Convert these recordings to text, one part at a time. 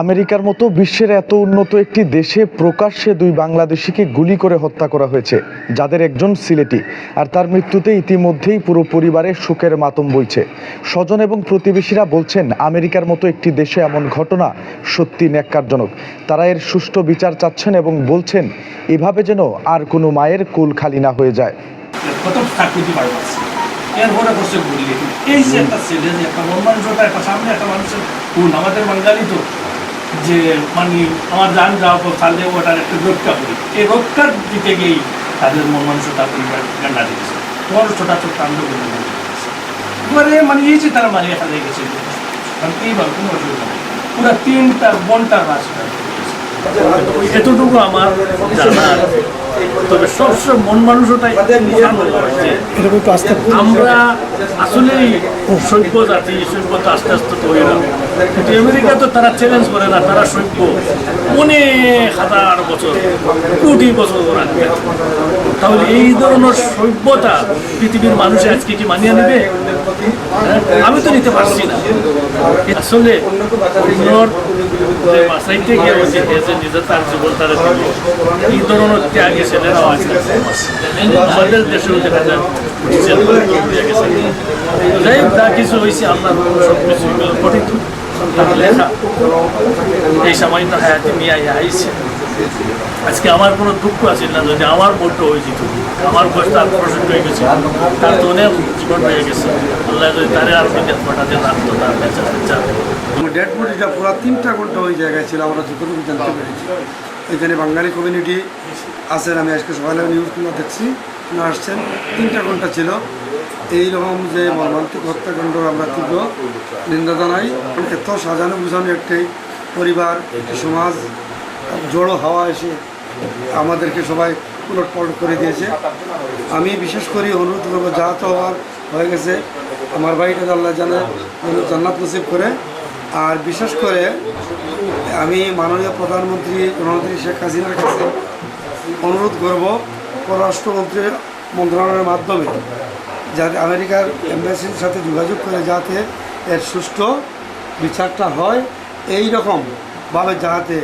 আমেরিকার মতো বিশ্বের এত উন্নত একটি দেশে প্রকাশ্যে দুই বাংলাদেশিকে গুলি করে হত্যা করা হয়েছে, যাদের একজন সিলেটি, আর তার মৃত্যুতে ইতিমধ্যেই পুরো পরিবারের শোকের মাতম বইছে। স্বজন এবং প্রতিবেশীরা বলছেন, আমেরিকার মতো একটি দেশে এমন ঘটনা সত্যি ন্যাক্কারজনক। তারা এর সুষ্ঠু বিচার চাচ্ছেন এবং বলছেন, এভাবে যেন আর কোনো মায়ের কুল খালি না হয়ে যায়। এরপরে এই যে একটা ছেলে, যে একটা মানুষটা একটা সামনে একটা মানুষের খুন আমাদের বাঙালি তো যে মানে আমার যান যাওয়ার পর তাহলে ওটার একটা রক্ষা করি এই রক্ষা দিতে গিয়েই তাদের মন মানুষটা পরিবার গান্ডা দিয়েছে বড় ছোটা ছোট কাণ্ড এবারে মানে এই যে তারা মারিয়ে ফেলে গেছে কারণ এইভাবে কোনো অসুবিধা নেই। পুরো তিনটা বনটা রাস্তা এতটুকু আমার জানা। তবে সবসময় মন মানুষটাই আমরা আসলেই সভ্য জাতি সভ্যতা আস্তে আস্তে তো হয়ে কিন্তু আমেরিকা তো তারা চ্যালেঞ্জ করে না তারা সভ্য অনেক হাজার বছর কোটি বছর রাখবে তাহলে এই ধরনের সভ্যতা পৃথিবীর মানুষ আজকে কি মানিয়ে নেবে? আমি তো নিতে পারছি না। আসলে বাসাইতে গিয়ে যে নিজে তার জীবন তারা এই ধরনের ত্যাগে ছেলেরাও আছে আমাদের দেশেও দেখা যায়। যাই কিছু হয়েছে আপনার সব কিছু গঠিত এই সামান্য হায়াতে নিয়ে আইয়া আইছে। আজকে আমার কোনো দুঃখ আছে না যদি আমার ভোট হয়ে যেত আমার বয়স তার প্রসঙ্গ হয়ে গেছে তার তো অনেক জীবন হয়ে গেছে। আল্লাহ যদি তারে আর বিদ্যাত পাঠাতে রাখতো তার বেচা বেচা ডেড বডিটা পুরো তিনটা ঘণ্টা ওই জায়গায় ছিল আমরা যতটুকু জানতে পেরেছি। এখানে বাঙালি কমিউনিটি আছেন আমি আজকে সকালে নিউজগুলো দেখছি। আসছেন, তিনটা ঘণ্টা ছিল। এই রকম যে মর্মান্তিক হত্যাকাণ্ড আমরা তীব্র নিন্দা জানাই। এত সাজানো গুছানো একটি পরিবার, একটি সমাজ, জড়ো হাওয়া এসে আমাদেরকে সবাই উলট পালট করে দিয়েছে। আমি বিশেষ করে অনুরোধ করব যা তো হওয়ার হয়ে গেছে, আমার বাড়িটা আল্লাহ জানে, জান্নাত নসিব করে। আর বিশেষ করে আমি মাননীয় প্রধানমন্ত্রী প্রধানমন্ত্রী শেখ হাসিনার কাছে অনুরোধ করব পররাষ্ট্রমন্ত্রী মন্ত্রণালয়ের মাধ্যমে যাতে আমেরিকার এম্বাসির সাথে যোগাযোগ করে যাতে এর সুষ্ঠু বিচারটা হয়, এই রকমভাবে যাতে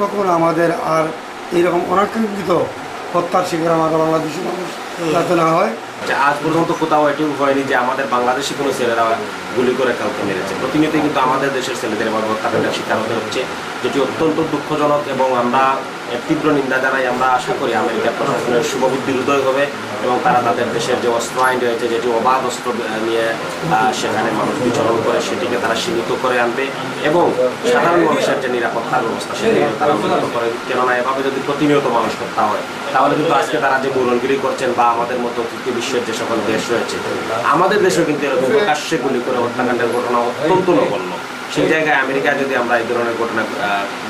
কখনো আমাদের আর এইরকম অনাকাঙ্ক্ষিত হত্যার শিকার আমাদের বাংলাদেশি মানুষ যাতে না হয়। যে আজ পর্যন্ত কোথাও এটিও হয়নি যে আমাদের বাংলাদেশি কোনো ছেলেরা গুলি করে কাউকে মেরেছে। প্রতিনিয়তই কিন্তু আমাদের দেশের ছেলেদের এবার হত্যাকাণ্ডের শিকার হতে হচ্ছে, যেটি অত্যন্ত দুঃখজনক এবং আমরা তীব্র নিন্দা জানাই আমরা আশা করি আমেরিকার প্রশাসনের শুভবুদ্ধির উদয় হবে এবং তারা তাদের দেশের যে অস্ত্র আইন রয়েছে, যেটি অবাধ অস্ত্র নিয়ে সেখানে মানুষ বিচরণ করে, সেটিকে তারা সীমিত করে আনবে এবং সাধারণ মানুষের যে নিরাপত্তার ব্যবস্থা সেটিকে তারা উন্নত করে। কেননা এভাবে যদি প্রতিনিয়ত মানুষ হত্যা হয়, তাহলে কিন্তু আজকে তারা যে মূলনগিরি করছেন বা আমাদের মতো তৃতীয় বিশ্বের যে সকল দেশ রয়েছে, আমাদের দেশেও কিন্তু এরকম প্রকাশ্যে গুলি করে হত্যাকাণ্ডের ঘটনা অত্যন্ত নগণ্য। সেই জায়গায় আমেরিকায় যদি আমরা এই ধরনের ঘটনা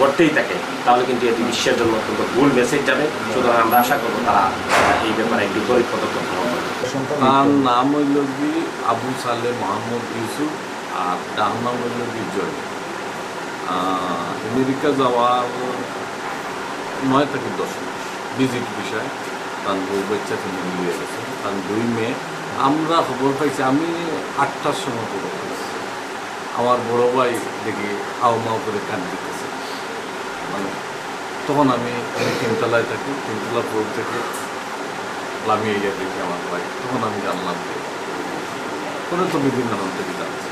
ঘটতেই থাকে, তাহলে কিন্তু এটি বিশ্বের জন্য অত্যন্ত ভুল মেসেজ যাবে। সুতরাং আমরা আশা করব তারা এই ব্যাপারে একটি তৈরি পদক্ষেপ গ্রহণ করবে তার নাম হইল কি? আবু সালে মোহাম্মদ ইউসুফ আর তার নাম হইল কি? জয়। আমেরিকা যাওয়ার নয় থেকে দশ মাস। ভিজিট বিষয়। তার বউ বাচ্চা তিনি মিলিয়ে গেছে। তার দুই মেয়ে। আমরা খবর পাইছি, আমি আটটার সময় খবর আমার বড় ভাই দেখি হাও মাও করে কান দিতেছে। মানে তখন আমি তিনতলায় থাকি, তিনতলা পর থেকে লামিয়ে গিয়ে দেখি আমার ভাই। তখন আমি জানলাম যে পরে তো বিভিন্ন থেকে যাচ্ছে।